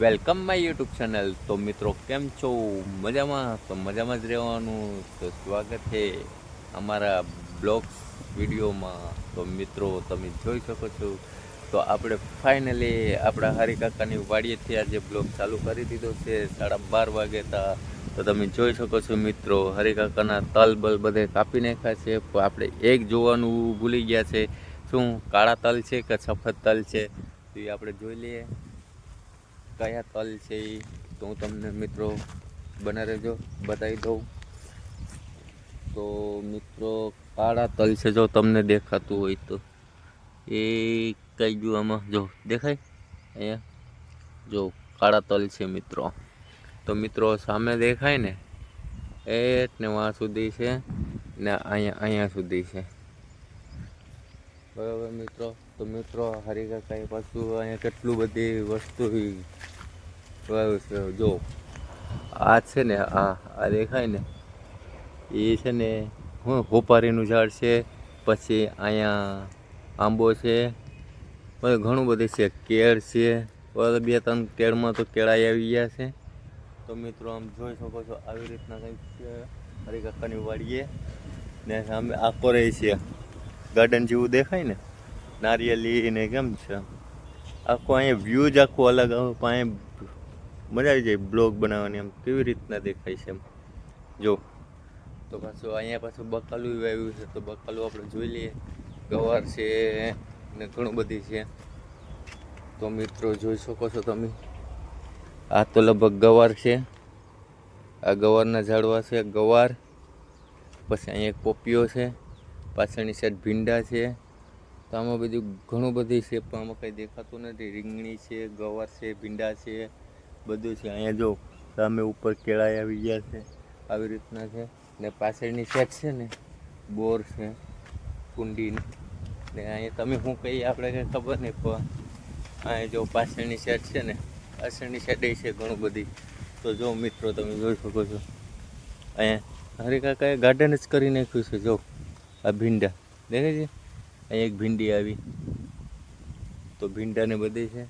Welcome my YouTube channel. તો મિત્રો, કેમ છો? મજામાં? તો મજામાં જ રહેવાનું. તો સ્વાગત છે અમારા બ્લોગ્સ વિડીયોમાં. તો મિત્રો, તમે જોઈ શકો છો. તો આપણે ફાઇનલી આપણા હરિકાકાની વાડીએથી આજે બ્લોગ ચાલુ કરી દીધો છે. સાડા બાર વાગે તા. તો તમે જોઈ શકો છો મિત્રો હરિકાકાના તલ બલ બધે કાપી નાખ્યા છે. પણ આપણે એક જોવાનું ભૂલી ગયા છે. શું કાળા તલ છે કે સફેદ તલ છે? તો એ આપણે જોઈ લઈએ. કયા તલ છે એ તો હું તમને મિત્રો બના રહેજો, બતાવી દઉં. તો મિત્રો, કાળા તલ છે જો તમને દેખાતું હોય તો. એ કઈ ગયું આમાં, જો દેખાય? અહીંયા? જો, કાળા તલ છે મિત્રો. તો મિત્રો, સામે દેખાય ને? એટલે વાં સુધી છે ને અહીંયા અહીંયા સુધી છે. બરાબર મિત્રો, તો મિત્રો હરિકાકાએ પાછું અહીંયા કેટલું બધી વસ્તુ છે, જો. આ છે ને, આ આ દેખાય ને? એ છે ને, હું હોપારીનું ઝાડ છે, પછી અહીંયા આંબો છે, પછી ઘણું બધું છે, કેળ છે, બરાબર, બે ત્રણ કેળમાં તો કેળાઈ આવી ગયા છે. તો મિત્રો, આમ જોઈ શકો છો, આવી રીતના કંઈક છે. હરિકાકાની વાડીએ, ને સામે આખો રહી છે ગાર્ડન જેવું દેખાય ને નારિયેલી ને કેમ છે? આખો અહીંયા વ્યૂ જ આખું અલગ આવે અહીંયા મજા આવી જાય બ્લોગ બનાવવાની એમ. કેવી રીતના દેખાય છે એમ? જો, તો પાછું અહીંયા પાછું બકાલું આવ્યું છે, તો બકાલું આપણે જોઈ લઈએ. ગવાર છે ને ઘણું બધી છે. તો મિત્રો જોઈ શકો છો તમે. આ તો લગભગ ગવાર છે. આ ગવારના ઝાડવા છે ગવાર. પછી અહીંયા એક પોપીઓ છે. પાછળની સાઈડ ભીંડા છે. તો આમાં બધું ઘણું બધું છે, પણ આમાં કંઈ દેખાતું નથી. રીંગણી છે, ગવાર છે, ભીંડા છે, બધું છે. અહીંયા જો સામે ઉપર કેળાઈ આવી ગયા છે, આવી રીતના છે. ને પાછળની સાઈડ છે ને, બોર છે કુંડી ને અહીંયા તમે શું કહીએ, આપણે કંઈ ખબર નહીં, પણ અહીંયા જો પાછળની સાઈડ છે ને, પાછળની સાઈડે છે ઘણું બધી. તો જો મિત્રો, તમે જોઈ શકો છો. અહીંયા હરિકા કાકાએ ગાર્ડન જ કરી નાખ્યું છે, જો. આ ભીંડા. દેખાય છે? અહીંયા એક ભીંડી આવી. તો ભીંડાને બધી છે.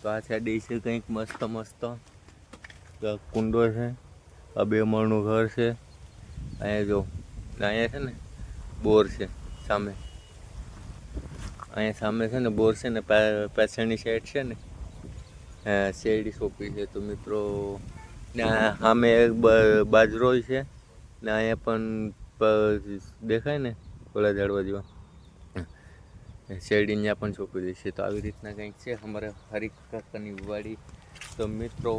તો આ સાઈડ છે કંઈક મસ્ત મસ્ત. કુંડો છે. આ બે માળનું ઘર છે. અહીંયા જો, અહીંયા છે ને બોર છે સામે. અહીંયા સામે છે ને બોર છે ને પાછળની સાઈડ છે ને. શેરડી સોંપી છે તો મિત્રો. ને સામે એક બાજરો છે. ને અહીંયા પણ દેખાય ને? ઓલા ઝાડવા જેવા. શેરડીને પણ સોંપી દે છે. તો આવી રીતના કંઈક છે? અમારે હરિક કાકાની વાડી તો મિત્રો,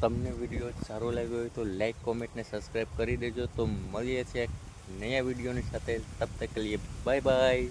તમને વીડિયો સારો લાગ્યો હોય તો લાઈક કોમેન્ટને સબસ્ક્રાઈબ કરી દેજો. તો મળીએ છીએ નયા વિડીયોની સાથે. તબ તક લીએ બાય બાય